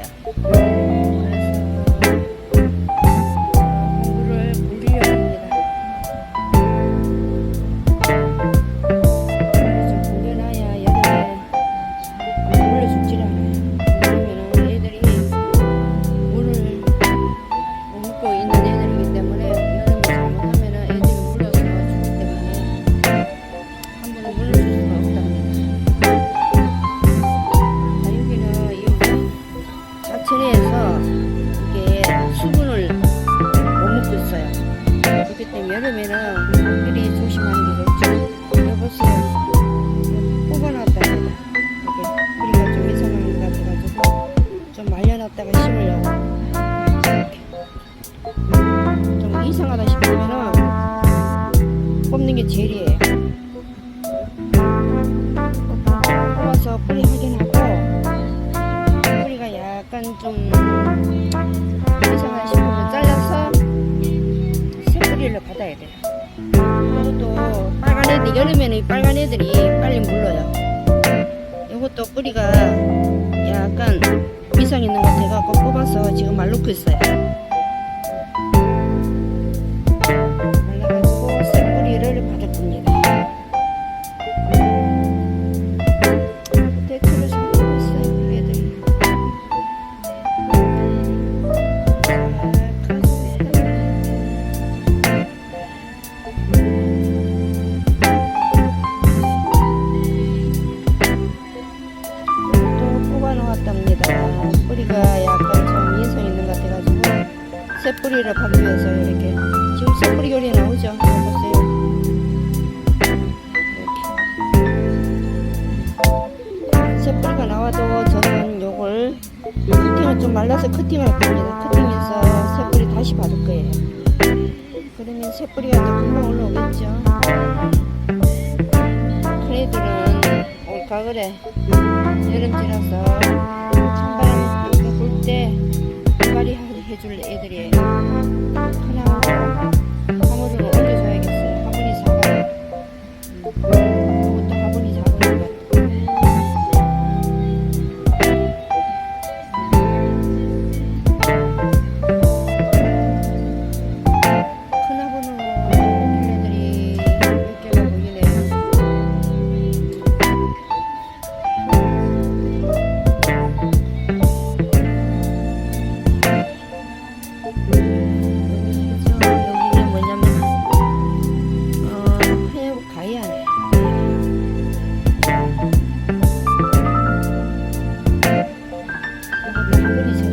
있어요. 있기 때문에 여름에는 물이 조심하는 게 좋죠. 여보세요. 뽑아놨다. 이렇게 뿌리가 좀 이상한 것 같아가지고 좀 말려놨다가 심으려고 이렇게 음, 좀 이상하다 싶으면은 뽑는 게 제일이에요. 여름에는 이 빨간 애들이 빨리 물러요. 이것도 뿌리가 약간 이상 있는 것 같아갖고 뽑아서 지금 말 놓고 있어요. 새 뿌리를 받기 위해서 이렇게 지금 새 뿌리 요리 나오죠? 보세요. 이렇게 새 뿌리가 나와도 저는 요걸 커팅을 좀 말라서 커팅을 할 겁니다. 커팅해서 새 뿌리 다시 받을 거예요. 그러면 새 뿌리가 또 금방 올라오겠죠. 큰 애들은 올 가을에 여름지라서 찬바람 이렇게 불때 해줄 애들이에요. 하나 이것도 화분이 작아요.